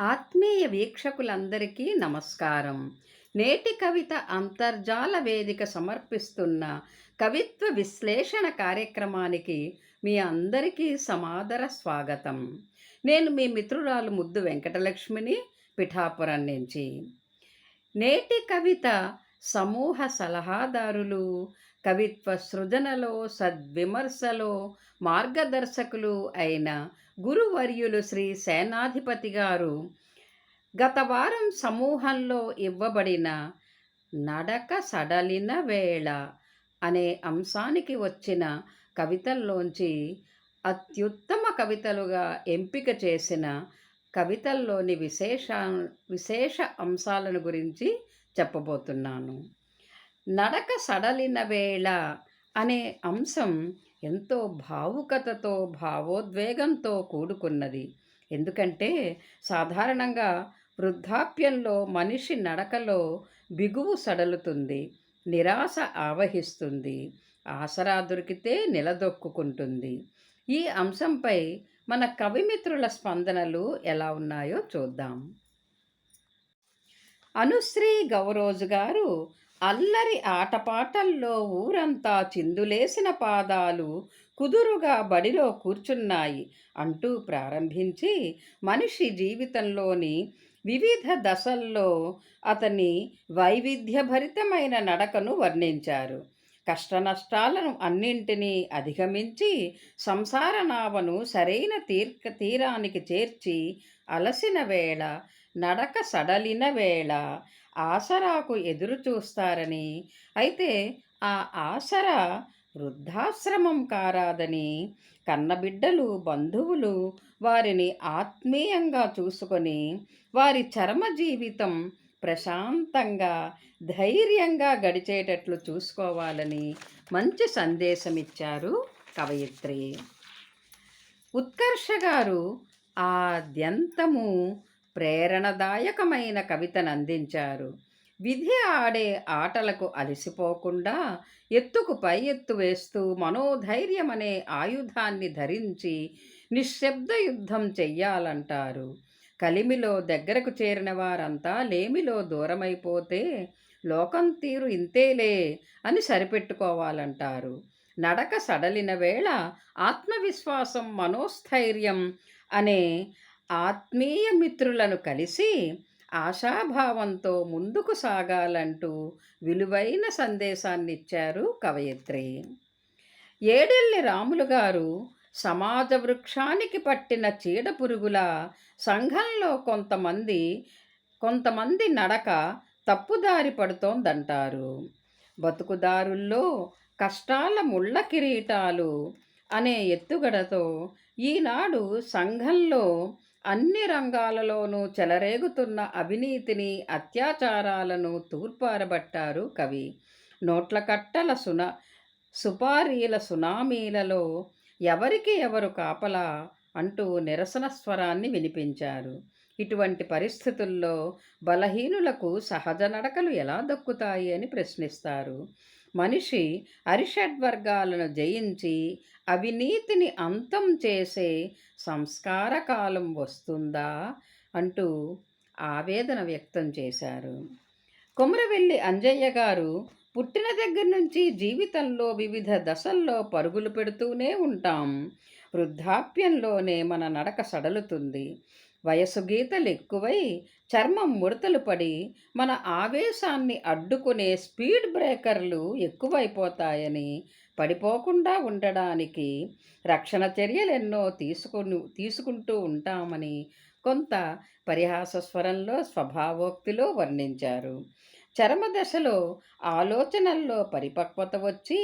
ఆత్మీయ వీక్షకులందరికీ నమస్కారం. నేటి కవిత అంతర్జాల వేదిక సమర్పిస్తున్న కవిత్వ విశ్లేషణ కార్యక్రమానికి మీ అందరికీ సమాదర స్వాగతం. నేను మీ మిత్రురాలు ముద్దు వెంకటలక్ష్మిని పిఠాపురం నుంచి. నేటి కవిత సమూహ సలహాదారులు కవిత్వ సృజనలో సద్విమర్శలో మార్గదర్శకులు అయిన గురువర్యులు శ్రీ సేనాధిపతి గారు గత వారం సమూహంలో ఇవ్వబడిన నడక సడలిన వేళ అనే అంశానికి వచ్చిన కవితల్లోంచి అత్యుత్తమ కవితలుగా ఎంపిక చేసిన కవితల్లోని విశేష విశేష అంశాలను గురించి చెప్పబోతున్నాను. నడక సడలిన వేళ అనే అంశం ఎంతో భావుకతతో భావోద్వేగంతో కూడుకున్నది. ఎందుకంటే సాధారణంగా వృద్ధాప్యంలో మనిషి నడకలో బిగువు సడలుతుంది నిరాశ ఆవహిస్తుంది ఆసరా దొరికితే నిలదొక్కుంటుంది ఈ అంశంపై మన కవిమిత్రుల స్పందనలు ఎలా ఉన్నాయో చూద్దాం. అనుశ్రీ గౌరోజు గారు అల్లరి ఆటపాటల్లో ఊరంతా చిందులేసిన పాదాలు కుదురుగా బడిలో కూర్చున్నాయి అంటూ ప్రారంభించి మనిషి జీవితంలోని వివిధ దశల్లో అతని వైవిధ్యభరితమైన నడకను వర్ణించారు. కష్టనష్టాలను అన్నింటినీ అధిగమించి సంసార నావను సరైన తీర్క తీరానికి చేర్చి అలసిన వేళ నడక సడలిన వేళ ఆసరాకు ఎదురు చూస్తారని. అయితే ఆ ఆసరా వృద్ధాశ్రమం కారాదని. కన్నబిడ్డలు బంధువులు వారిని ఆత్మీయంగా చూసుకొని వారి చర్మ జీవితం ప్రశాంతంగా ధైర్యంగా గడిచేటట్లు చూసుకోవాలని మంచి సందేశం ఇచ్చారు కవయిత్రి. ఉత్కర్ష గారు ఆద్యంతము ప్రేరణదాయకమైన కవితను అందించారు. విధి ఆడే ఆటలకు అలసిపోకుండా ఎత్తుకు పై ఎత్తు వేస్తూ మనోధైర్యమనే ఆయుధాన్ని ధరించి నిశ్శబ్ద యుద్ధం చెయ్యాలంటారు. కలిమిలో దగ్గరకు చేరిన వారంతా లేమిలో దూరమైపోతే లోకం తీరు ఇంతేలే అని సరిపెట్టుకోవాలంటారు. నడక సడలిన వేళ ఆత్మవిశ్వాసం మనోస్థైర్యం అనే ఆత్మీయ మిత్రులను కలిసి ఆశాభావంతో ముందుకు సాగాలంటూ విలువైన సందేశాన్ని ఇచ్చారు కవయిత్రి. ఏడెల్లి రాములు గారు సమాజ వృక్షానికి పట్టిన చీడ పురుగుల సంఘంలో కొంతమంది కొంతమంది నడక తప్పుదారి పడుతోందంటారు. బతుకుదారుల్లో కష్టాల ముళ్ళ కిరీటాలు అనే ఎత్తుగడతో ఈనాడు సంఘంలో అన్ని రంగాలలోనూ చెలరేగుతున్న అవినీతిని అత్యాచారాలను తూర్పారబట్టారు కవి. నోట్ల కట్టల సున సుపారీల సునామీలలో ఎవరికి ఎవరు కాపలా అంటూ నిరసన స్వరాన్ని వినిపించారు. ఇటువంటి పరిస్థితుల్లో బలహీనులకు సహజ నడకలు ఎలా దక్కుతాయి అని ప్రశ్నిస్తారు. మనిషి అరిషడ్వర్గాలను జయించి అవినీతిని అంతం చేసే సంస్కార కాలం వస్తుందా? అంటూ ఆవేదన వ్యక్తం చేశారు. కొమరవెల్లి అంజయ్య గారు పుట్టిన దగ్గర నుంచి జీవితంలో వివిధ దశల్లో పరుగులు పెడుతూనే ఉంటాం. వృద్ధాప్యంలోనే మన నడక సడలుతుంది. వయసు గీతలు ఎక్కువై చర్మం ముడతలు పడి మన ఆవేశాన్ని అడ్డుకునే స్పీడ్ బ్రేకర్లు ఎక్కువైపోతాయని పడిపోకుండా ఉండడానికి రక్షణ చర్యలు ఎన్నో తీసుకుని తీసుకుంటూ ఉంటామని కొంత పరిహాస స్వరంలో స్వభావోక్తిలో వర్ణించారు. చరమదశలో ఆలోచనల్లో పరిపక్వత వచ్చి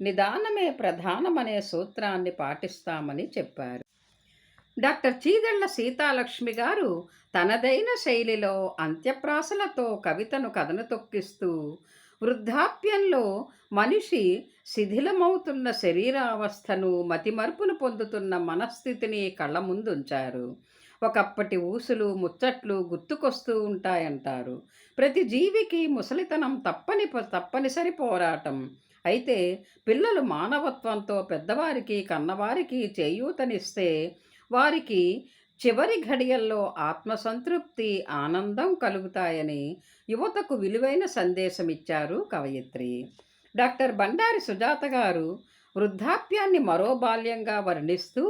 నిదానమే ప్రధానమనే సూత్రాన్ని పాటిస్తామని చెప్పారు. డాక్టర్ చీదళ్ళ సీతాలక్ష్మి గారు తనదైన శైలిలో అంత్యప్రాసలతో కవితను కథను తొక్కిస్తూ వృద్ధాప్యంలో మనిషి శిథిలమవుతున్న శరీరావస్థను మతిమరుపును పొందుతున్న మనస్థితిని కళ్ళ ముందుంచారు. ఒకప్పటి ఊసులు ముచ్చట్లు గుర్తుకొస్తూ ఉంటాయంటారు. ప్రతి జీవికి ముసలితనం తప్పని తప్పనిసరి పోరాటం. అయితే పిల్లలు మానవత్వంతో పెద్దవారికి కన్నవారికి చేయూతనిస్తే వారికి చివరి ఘడియల్లో ఆత్మసంతృప్తి ఆనందం కలుగుతాయని యువతకు విలువైన సందేశం ఇచ్చారు కవయిత్రి. డాక్టర్ బండారి సుజాత గారు వృద్ధాప్యాన్ని మరో బాల్యంగా వర్ణిస్తూ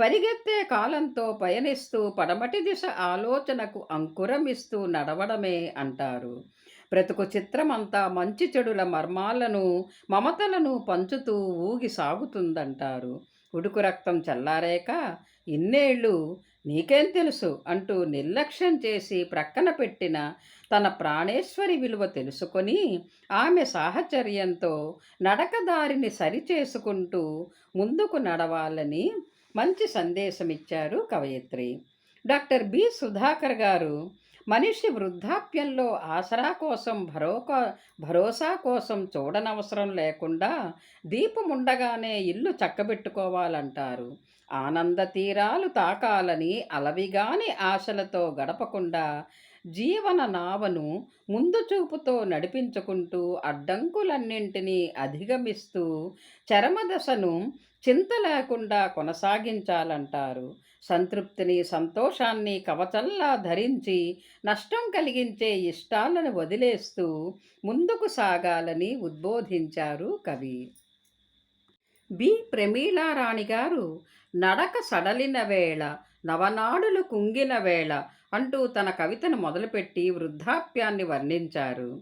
పరిగెత్తే కాలంతో పయనిస్తూ పడమటి దిశ ఆలోచనకు అంకురమిస్తూ నడవడమే అంటారు. బ్రతుకు చిత్రమంతా మంచి చెడుల మర్మాలను మమతలను పంచుతూ ఊగి సాగుతుందంటారు. ఉడుకు రక్తం చల్లారేక ఇన్నేళ్ళు నీకేం తెలుసు అంటూ నిర్లక్ష్యం చేసి ప్రక్కన పెట్టిన తన ప్రాణేశ్వరి విలువ తెలుసుకొని ఆమె సాహచర్యంతో నడకదారిని సరిచేసుకుంటూ ముందుకు నడవాలని మంచి సందేశమిచ్చారు కవయిత్రి. డాక్టర్ బి సుధాకర్ గారు మనిషి వృద్ధాప్యంలో ఆసరా కోసం భరోకా భరోసా కోసం చూడనవసరం లేకుండా దీపముండగానే ఇల్లు చక్కబెట్టుకోవాలంటారు. ఆనంద తీరాలు తాకాలని అలవిగాని ఆశలతో గడపకుండా జీవన నావను ముందు చూపుతో నడిపించుకుంటూ అడ్డంకులన్నింటినీ అధిగమిస్తూ చరమదశను చింత లేకుండా కొనసాగించాలంటారు. సంతృప్తిని సంతోషాన్ని కవచల్లా ధరించి నష్టం కలిగించే ఇష్టాలను వదిలేస్తూ ముందుకు సాగాలని ఉద్బోధించారు కవి. బి. ప్రమీలారాణి గారు నడక సడలిన వేళ నవనాడులు కుంగిన వేళ అంటూ తన కవితను మొదలుపెట్టి వృద్ధాప్యాన్ని వర్ణించారు.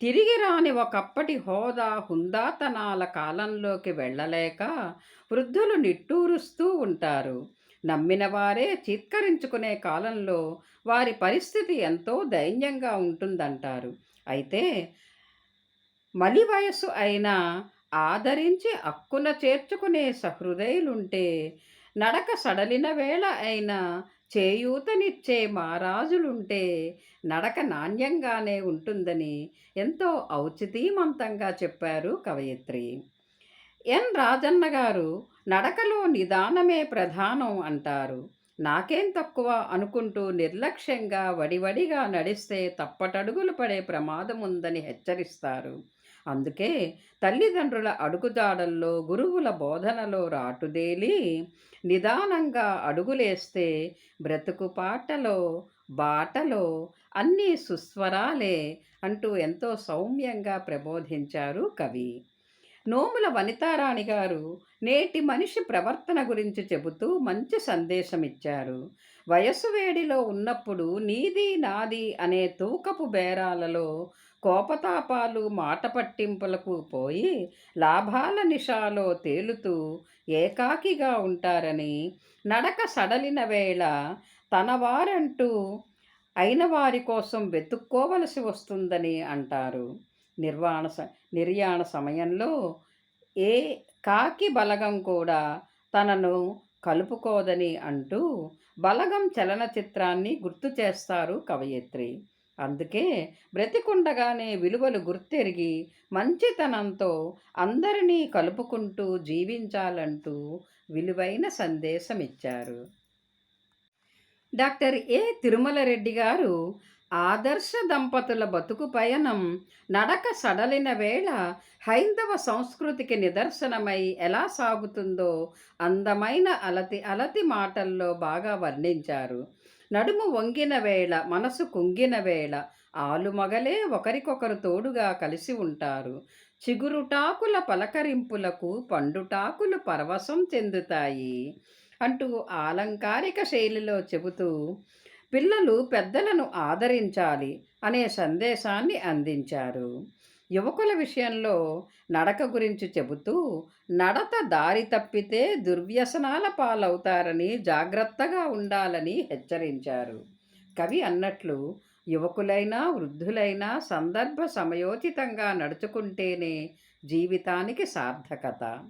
తిరిగి రాని ఒకప్పటి హోదా హుందాతనాల కాలంలోకి వెళ్ళలేక వృద్ధులు నిట్టూరుస్తూ ఉంటారు. నమ్మిన వారే చిత్కరించుకునే కాలంలో వారి పరిస్థితి ఎంతో దైన్యంగా ఉంటుందంటారు. అయితే మలి వయసు అయినా ఆదరించి అక్కున చేర్చుకునే సహృదయులుంటే నడక సడలిన వేళ అయినా చేయూతనిచ్చే మహారాజులుంటే నడక నాణ్యంగానే ఉంటుందని ఎంతో ఔచితీమంతంగా చెప్పారు కవయిత్రి. ఎన్. రాజన్న గారు నడకలో నిదానమే ప్రధానం అంటారు. నాకేం తక్కువ అనుకుంటూ నిర్లక్ష్యంగా వడివడిగా నడిస్తే తప్పటడుగులు పడే ప్రమాదం ఉందని హెచ్చరిస్తారు. అందుకే తల్లిదండ్రుల అడుగుదాడల్లో గురువుల బోధనలో రాటుదేలి నిదానంగా అడుగులేస్తే బ్రతుకు పాటలో బాటలో అన్నీ సుస్వరాలే అంటూ ఎంతో సౌమ్యంగా ప్రబోధించారు కవి. నోముల వనితారాణి గారు నేటి మనిషి ప్రవర్తన గురించి చెబుతూ మంచి సందేశం ఇచ్చారు వయసు వేడిలో ఉన్నప్పుడు నీది నాది అనే తూకపు బేరాలలో కోపతాపాలు మాట పట్టింపులకు పోయి లాభాల నిషాలో తేలుతూ ఏకాకిగా ఉంటారని నడక సడలిన వేళ తన వారంటూ అయిన వారి కోసం వెతుక్కోవలసి వస్తుందని అంటారు. నిర్వాణ స నిర్యాణ సమయంలో ఏ కాకి బలగం కూడా తనను కలుపుకోదని అంటూ బలగం చలనచిత్రాన్ని గుర్తు చేస్తారు కవయిత్రి. అందుకే బ్రతికుండగానే విలువలు గుర్తెరిగి మంచితనంతో అందరినీ కలుపుకుంటూ జీవించాలంటూ విలువైన సందేశం ఇచ్చారు డాక్టర్ ఏ తిరుమల రెడ్డి గారు ఆదర్శ దంపతుల బతుకు పయనం నడక సడలిన వేళ హైందవ సంస్కృతికి నిదర్శనమై ఎలా సాగుతుందో అందమైన అలతి అలతి మాటల్లో బాగా వర్ణించారు. నడుము వంగిన వేళ మనసు కుంగిన వేళ ఆలుమగలే ఒకరికొకరు తోడుగా కలిసి ఉంటారు. చిగురుటాకుల పలకరింపులకు పండుటాకులు పరవశం చెందుతాయి అంటూ ఆలంకారిక శైలిలో చెబుతూ పిల్లలు పెద్దలను ఆదరించాలి అనే సందేశాన్ని అందించారు. యువకుల విషయంలో నడక గురించి చెబుతూ నడత దారి తప్పితే దుర్వ్యసనాల పాలవుతారని జాగ్రత్తగా ఉండాలని హెచ్చరించారు. కవి అన్నట్లు యువకులైనా వృద్ధులైనా సందర్భ సమయోచితంగా నడుచుకుంటేనే జీవితానికి సార్థకత.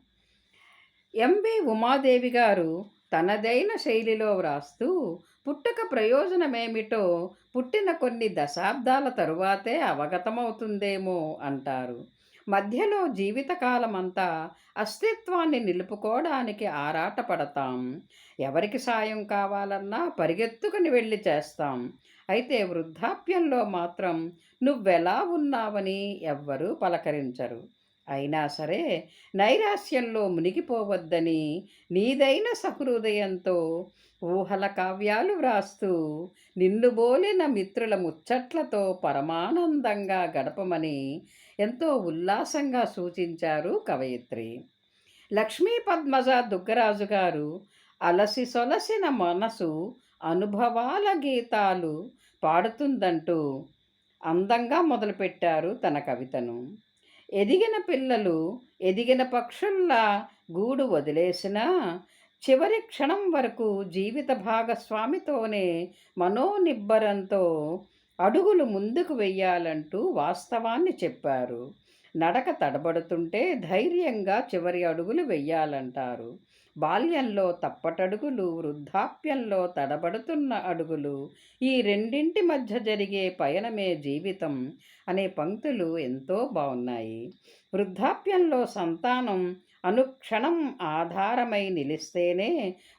ఎంవి ఉమాదేవి గారు తనదైన శైలిలో వ్రాస్తూ పుట్టుక ప్రయోజనమేమిటో పుట్టిన కొన్ని దశాబ్దాల తరువాతే అవగతమవుతుందేమో అంటారు. మధ్యలో జీవితకాలమంతా అస్తిత్వాన్ని నిలుపుకోవడానికి ఆరాటపడతాం. ఎవరికి సాయం కావాలన్నా పరిగెత్తుకుని వెళ్ళి చేస్తాం. అయితే వృద్ధాప్యంలో మాత్రం నువ్వెలా ఉన్నావని ఎవ్వరూ పలకరించరు. అయినా సరే నైరాశ్యంలో మునిగిపోవద్దని నీదైన సహృదయంతో ఊహల కావ్యాలు వ్రాస్తూ నిన్ను బోలిన మిత్రుల ముచ్చట్లతో పరమానందంగా గడపమని ఎంతో ఉల్లాసంగా సూచించారు కవయిత్రి. లక్ష్మీ పద్మజ దుగ్గరాజు గారు అలసి సొలసిన మనసు అనుభవాల గీతాలు పాడుతుందంటూ అందంగా మొదలుపెట్టారు తన కవితను. ఎదిగిన పిల్లలు ఎదిగిన పక్షుల్లా గూడు వదిలేసినా చివరి క్షణం వరకు జీవిత భాగస్వామితోనే మనోనిబ్బరంతో అడుగులు ముందుకు వెయ్యాలంటూ వాస్తవాన్ని చెప్పారు. నడక తడబడుతుంటే ధైర్యంగా చివరి అడుగులు వెయ్యాలంటారు. బాల్యంలో తప్పటడుగులు వృద్ధాప్యంలో తడబడుతున్న అడుగులు ఈ రెండింటి మధ్య జరిగే పయనమే జీవితం అనే పంక్తులు ఎంతో బాగున్నాయి వృద్ధాప్యంలో సంతానం అనుక్షణం ఆధారమై నిలిస్తేనే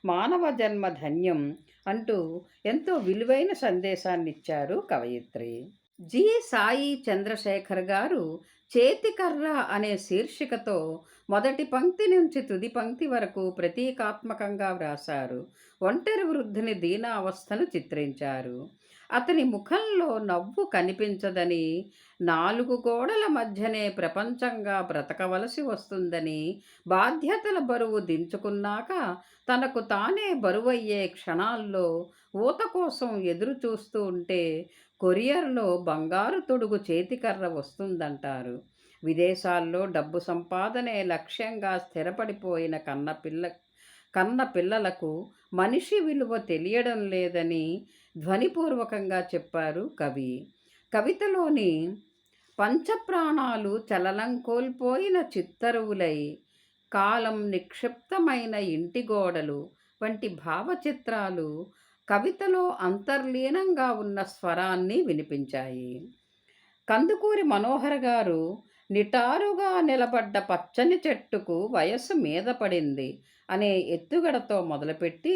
మానవ జన్మ ధన్యం అంటూ ఎంతో విలువైన సందేశాన్నిచ్చారు కవయిత్రి. జి. సాయి చంద్రశేఖర్ గారు చేతికర్ర అనే శీర్షికతో మొదటి పంక్తి నుంచి తుది పంక్తి వరకు ప్రతీకాత్మకంగా వ్రాశారు. ఒంటరి వృద్ధుని దీనావస్థను చిత్రించారు. అతని ముఖంలో నవ్వు కనిపించదని నాలుగు గోడల మధ్యనే ప్రపంచంగా బ్రతకవలసి వస్తుందని బాధ్యతల బరువు దించుకున్నాక తనకు తానే బరువయ్యే క్షణాల్లో ఊత కోసం ఎదురు చూస్తూ ఉంటే కొరియర్లో బంగారు తొడుగు చేతికర్ర వస్తుందంటారు. విదేశాల్లో డబ్బు సంపాదనే లక్ష్యంగా స్థిరపడిపోయిన కన్న పిల్ల కన్న పిల్లలకు మనిషి విలువ తెలియడం లేదని ధ్వనిపూర్వకంగా చెప్పారు కవి. కవితలోని పంచప్రాణాలు చలనం కోల్పోయిన చిత్తరువులై కాలం నిక్షిప్తమైన ఇంటి గోడలు వంటి భావచిత్రాలు కవితలో అంతర్లీనంగా ఉన్న స్వరాన్ని వినిపించాయి. కందుకూరి మనోహర్ గారు నిటారుగా నిలబడ్డ పచ్చని చెట్టుకు వయస్సు మీద పడింది అనే ఎత్తుగడతో మొదలుపెట్టి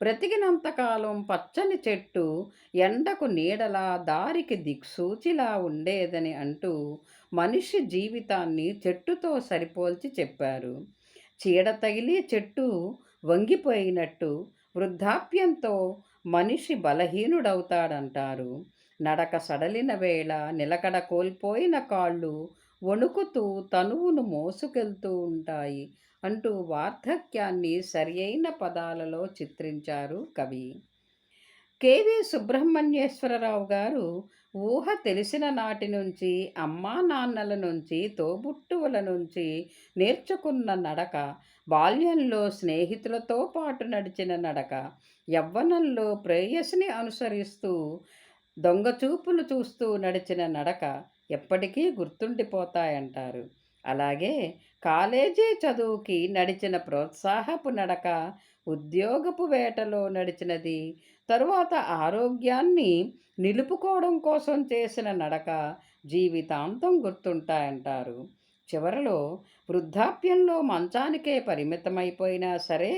బ్రతికినంతకాలం పచ్చని చెట్టు ఎండకు నీడలా దారికి దిక్సూచిలా ఉండేదని అంటూ మనిషి జీవితాన్ని చెట్టుతో సరిపోల్చి చెప్పారు. చీడ తగిలి చెట్టు వంగిపోయినట్టు వృద్ధాప్యంతో మనిషి బలహీనుడవుతాడంటారు. నడక సడలిన వేళ నిలకడ కోల్పోయిన కాళ్ళు వణుకుతూ తనువును మోసుకెళ్తూ ఉంటాయి అంటూ వార్ధక్యాన్ని సరియైన పదాలలో చిత్రించారు కవి. కెవి సుబ్రహ్మణ్యేశ్వరరావు గారు ఊహ తెలిసిన నాటి నుంచి అమ్మా నాన్నల నుంచి తోబుట్టువుల నుంచి నేర్చుకున్న నడక బాల్యంలో స్నేహితులతో పాటు నడిచిన నడక యవ్వనంలో ప్రేయస్ని అనుసరిస్తూ దొంగచూపులు చూస్తూ నడిచిన నడక ఎప్పటికీ గుర్తుండిపోతాయంటారు. అలాగే కాలేజీ చదువుకి నడిచిన ప్రోత్సాహపు నడక ఉద్యోగపు వేటలో నడిచినది తరువాత ఆరోగ్యాన్ని నిలుపుకోవడం కోసం చేసిన నడక జీవితాంతం గుర్తుంటాయంటారు. చివరలో వృద్ధాప్యంలో మంచానికే పరిమితమైపోయినా సరే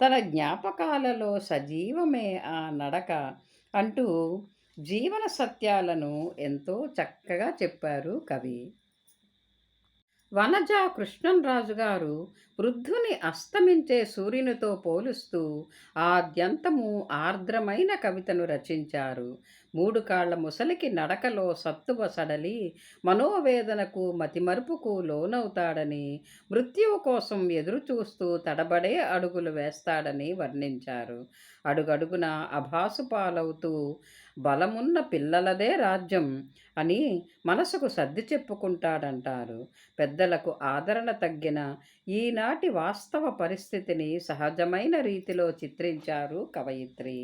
తన జ్ఞాపకాలలో సజీవమే ఆ నడక అంటూ జీవన సత్యాలను ఎంతో చక్కగా చెప్పారు కవి. వనజ కృష్ణంరాజు గారు వృద్ధుని అస్తమించే సూర్యునితో పోలుస్తూ ఆద్యంతము ఆర్ద్రమైన కవితను రచించారు. మూడు కాళ్ళ ముసలికి నడకలో సత్తువ సడలి మనోవేదనకు మతిమరుపుకు లోనవుతాడని మృత్యువు కోసం ఎదురుచూస్తూ తడబడే అడుగులు వేస్తాడని వర్ణించారు. అడుగడుగున అభాసు పాలవుతూ బలమున్న పిల్లలదే రాజ్యం అని మనసుకు సర్ది చెప్పుకుంటాడంటారు. పెద్దలకు ఆదరణ తగ్గిన ఈనాటి వాస్తవ పరిస్థితిని సహజమైన రీతిలో చిత్రించారు కవయిత్రి.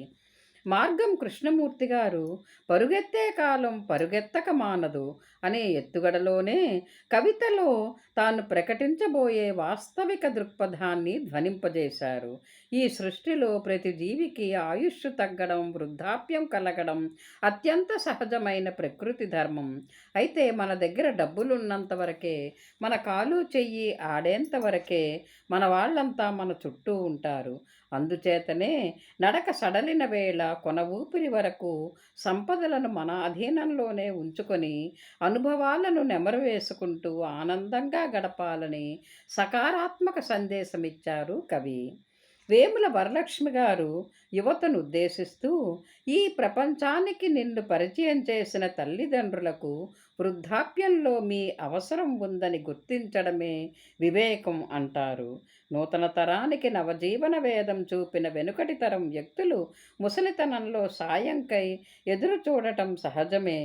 మార్గం కృష్ణమూర్తి గారు పరుగెత్తే కాలం పరుగెత్తక మానదు అనే ఎత్తుగడలోనే కవితలో తాను ప్రకటించబోయే వాస్తవిక దృక్పథాన్ని ధ్వనింపజేశారు. ఈ సృష్టిలో ప్రతి జీవికి ఆయుష్ తగ్గడం వృద్ధాప్యం కలగడం అత్యంత సహజమైన ప్రకృతి ధర్మం. అయితే మన దగ్గర డబ్బులున్నంత వరకే మన కాలు చెయ్యి ఆడేంత వరకే మన వాళ్ళంతా మన చుట్టూ ఉంటారు. అందుచేతనే నడక సడలిన వేళ కొన ఊపిరి వరకు సంపదలను మన అధీనంలోనే ఉంచుకొని అనుభవాలను నెమరు వేసుకుంటూ ఆనందంగా గడపాలని సకారాత్మక సందేశమిచ్చారు కవి. వేముల వరలక్ష్మి గారు యువతను ఉద్దేశిస్తూ ఈ ప్రపంచానికి నిన్ను పరిచయం చేసిన తల్లిదండ్రులకు వృద్ధాప్యంలో మీ అవసరం ఉందని గుర్తించడమే వివేకం అంటారు. నూతన తరానికి నవజీవన వేదం చూపిన వెనుకటి తరం వ్యక్తులు ముసలితనంలో సాయంకై ఎదురు చూడటం సహజమే.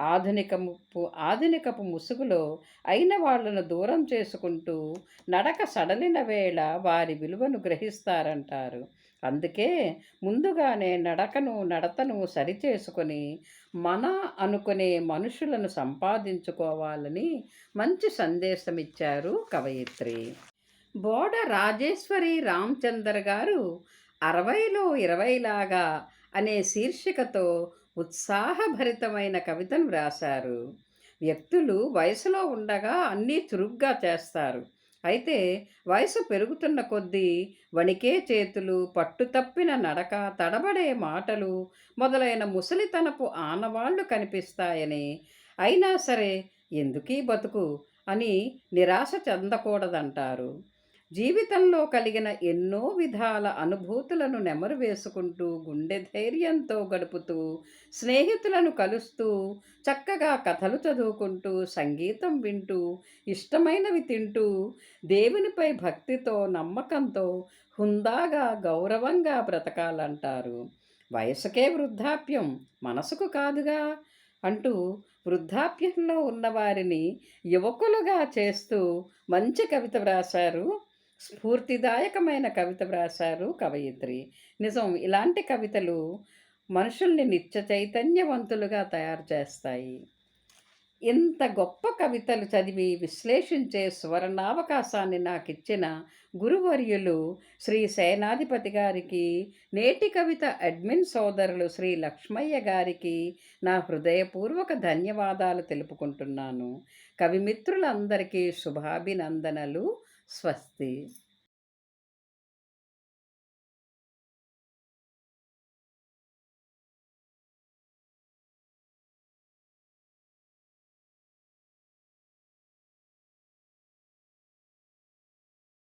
ఆధునికపు ఆధునికపు ముసుగులో అయిన వాళ్ళను దూరం చేసుకుంటూ నడక సడలిన వేళ వారి విలువను గ్రహిస్తారంటారు. అందుకే ముందుగానే నడకను నడతను సరిచేసుకొని మన అనుకునే మనుషులను సంపాదించుకోవాలని మంచి సందేశం ఇచ్చారు కవయిత్రి. బోడ రాజేశ్వరి రామచందర్ గారు అరవైలో ఇరవైలాగా అనే శీర్షికతో ఉత్సాహభరితమైన కవితను వ్రాశారు. వ్యక్తులు వయసులో ఉండగా అన్నీ చురుగ్గా చేస్తారు. అయితే వయసు పెరుగుతున్న కొద్దీ వణికే చేతులు పట్టుతప్పిన నడక తడబడే మాటలు మొదలైన ముసలితనపు ఆనవాళ్ళు కనిపిస్తాయని అయినా సరే ఎందుకీ బతుకు అని నిరాశ చెందకూడదంటారు. జీవితంలో కలిగిన ఎన్నో విధాల అనుభూతులను నెమరు వేసుకుంటూ గుండె ధైర్యంతో గడుపుతూ స్నేహితులను కలుస్తూ చక్కగా కథలు చదువుకుంటూ సంగీతం వింటూ ఇష్టమైనవి తింటూ దేవునిపై భక్తితో నమ్మకంతో హుందాగా గౌరవంగా బ్రతకాలంటారు. వయసుకే వృద్ధాప్యం మనసుకు కాదుగా అంటూ వృద్ధాప్యంలో ఉన్నవారిని యువకులుగా చేస్తూ మంచి కవిత వ్రాశారు స్ఫూర్తిదాయకమైన కవిత వ్రాశారు కవయిత్రి. నిజం ఇలాంటి కవితలు మనుషుల్ని నిత్య చైతన్యవంతులుగా తయారు చేస్తాయి. ఇంత గొప్ప కవితలు చదివి విశ్లేషించే సువర్ణావకాశాన్ని నాకు ఇచ్చిన గురువర్యులు శ్రీ సేనాధిపతి గారికి నేటి కవిత అడ్మిన్ సోదరులు శ్రీ లక్ష్మయ్య గారికి నా హృదయపూర్వక ధన్యవాదాలు తెలుపుకుంటున్నాను. కవిమిత్రులందరికీ శుభాభినందనలు. స్వస్తి.